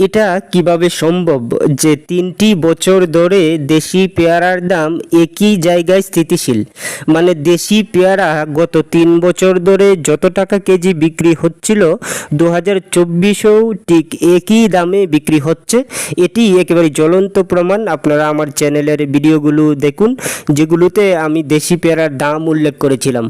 এটা কীভাবে সম্ভব যে তিনটি বছর ধরে দেশি পেয়ারার দাম একই জায়গায় স্থিতিশীল? মানে দেশি পেয়ারা গত তিন বছর ধরে যত টাকা কেজি বিক্রি হচ্ছিল দু হাজার চব্বিশেও ঠিক একই দামে বিক্রি হচ্ছে। এটি একেবারে জ্বলন্ত প্রমাণ। আপনারা আমার চ্যানেলের ভিডিওগুলো দেখুন, যেগুলোতে আমি দেশি পেয়ারার দাম উল্লেখ করেছিলাম।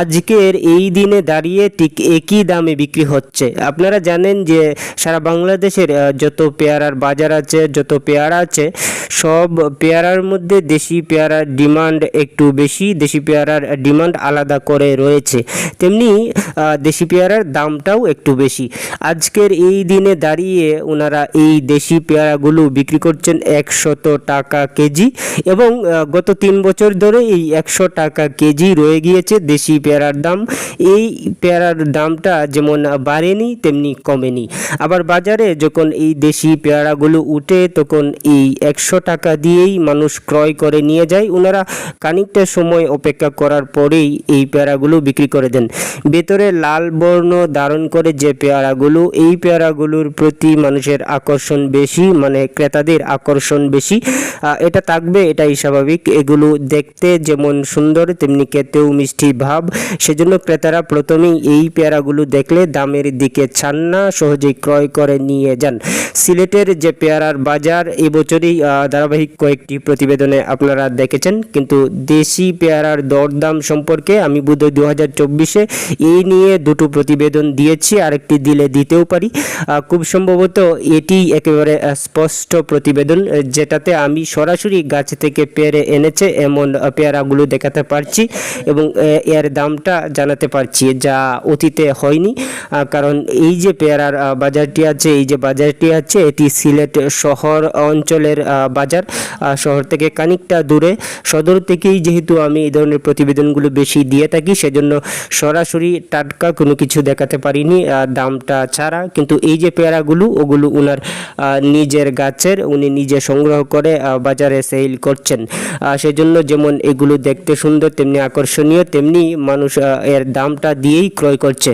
আজকের এই দিনে দাঁড়িয়ে ঠিক একই দামে বিক্রি হচ্ছে। আপনারা জানেন যে সারা বাংলাদেশের যত পেয়ারার বাজার আছে যত পেয়ারা আছে সব পেয়ারার মধ্যে দেশি পেয়ারার ডিমান্ড একটু বেশি, দেশি পেয়ারার ডিমান্ড আলাদা করে রয়েছে। তেমনি দেশি পেয়ারার দামটাও একটু বেশি। আজকের এই দিনে দাঁড়িয়ে ওনারা এই দেশি পেয়ারাগুলো বিক্রি করছেন একশত টাকা কেজি এবং গত তিন বছর ধরে এই একশো টাকা কেজি রয়ে গিয়েছে দেশি পেয়ারার দাম। এই পেয়ারার দামটা যেমন বাড়েনি, তেমনি কমেনি। আবার বাজারে যখন এই দেশি পেয়ারাগুলো উঠে, তখন এই একশো টাকা দিয়েই মানুষ ক্রয় করে নিয়ে যায়। ওনারা খানিকটা সময় অপেক্ষা করার পরেই এই পেয়ারাগুলো বিক্রি করে দেন। ভেতরে লাল বর্ণ ধারণ করে যে পেয়ারাগুলো, এই পেয়ারাগুলোর প্রতি মানুষের আকর্ষণ বেশি মানে ক্রেতাদের আকর্ষণ বেশি। এটা থাকবে, এটাই স্বাভাবিক। এগুলো দেখতে যেমন সুন্দর, তেমনি খেতেও মিষ্টি ভাব। সেজন্য ক্রেতারা প্রথমেই এই পেয়ারাগুলো দেখলে দামের দিকে ছান না, সহজেই ক্রয় করে নিয়ে যান। সিলেটের যে পেয়ারার বাজার, এবছরই ধারাবাহিক কয়েকটি প্রতিবেদনে আপনারা দেখেছেন, কিন্তু দেশি পেয়ারার দরদাম সম্পর্কে আমি বুধ দু হাজার চব্বিশে এই নিয়ে দুটো প্রতিবেদন দিয়েছি, আরেকটি দিলে দিতেও পারি। খুব সম্ভবত এটি একেবারে স্পষ্ট প্রতিবেদন যেটাতে আমি সরাসরি গাছ থেকে পেয়ারে এনেছে এমন পেয়ারাগুলো দেখাতে পারছি এবং এর দামটা জানাতে পারছি, যা অতীতে হয়নি। কারণ এই যে পেয়ারার বাজারটি আছে, এই যে বাজারটি আছে, এটি সিলেট শহর অঞ্চলের বাজার শহর থেকে খানিকটা দূরে। সদর থেকেই যেহেতু আমি এই ধরনের প্রতিবেদনগুলো বেশি দিয়ে থাকি, সেজন্য সরাসরি টাটকা কোনো কিছু দেখাতে পারিনি দামটা ছাড়া। কিন্তু এই যে পেয়ারাগুলো, ওগুলো ওনার নিজের গাছের, উনি নিজে সংগ্রহ করে বাজারে সেল করছেন। সেজন্য যেমন এগুলো দেখতে সুন্দর, তেমনি আকর্ষণীয়, তেমনি মানুষ এর দামটা দিয়েই ক্রয় করছে।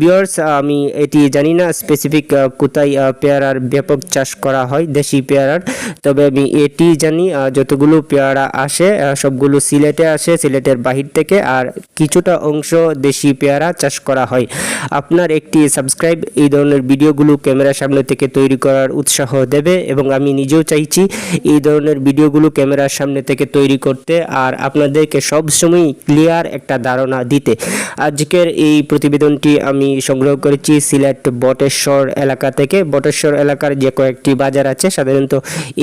বিয়ার্স আমি এটি জানি না স্পেসিফিক কোথায় পেয়ারার ব্যাপক চাষ করা হয়, দেশি পেয়ারার। তবে আমি এটি জানি যতগুলো পেয়ারা আসে সবগুলো সিলেটে আসে, সিলেটের বাহির থেকে, আর কিছুটা অংশ দেশি পেয়ারা চাষ করা হয়। আপনার একটি সাবস্ক্রাইব এই ধরনের ভিডিওগুলো ক্যামেরার সামনে থেকে তৈরি করার উৎসাহ দেবে, এবং আমি নিজেও চাইছি এই ধরনের ভিডিওগুলো ক্যামেরার সামনে থেকে তৈরি করতে, আর আপনাদেরকে সবসময় ক্লিয়ার একটা ধারণা দিতে। আজকের এই প্রতিবেদনটি আমি সংগ্রহ করেছি সিলেট বটেশ্বর এলাকা থেকে। বটেশ্বর এলাকার যে কয়েকটি বাজার আছে, সাধারণত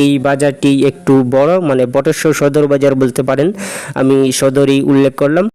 এই বাজারটি একটু বড় মানে বটেশ্বর সদর বাজার বলতে পারেন। আমি সদরই উল্লেখ করলাম।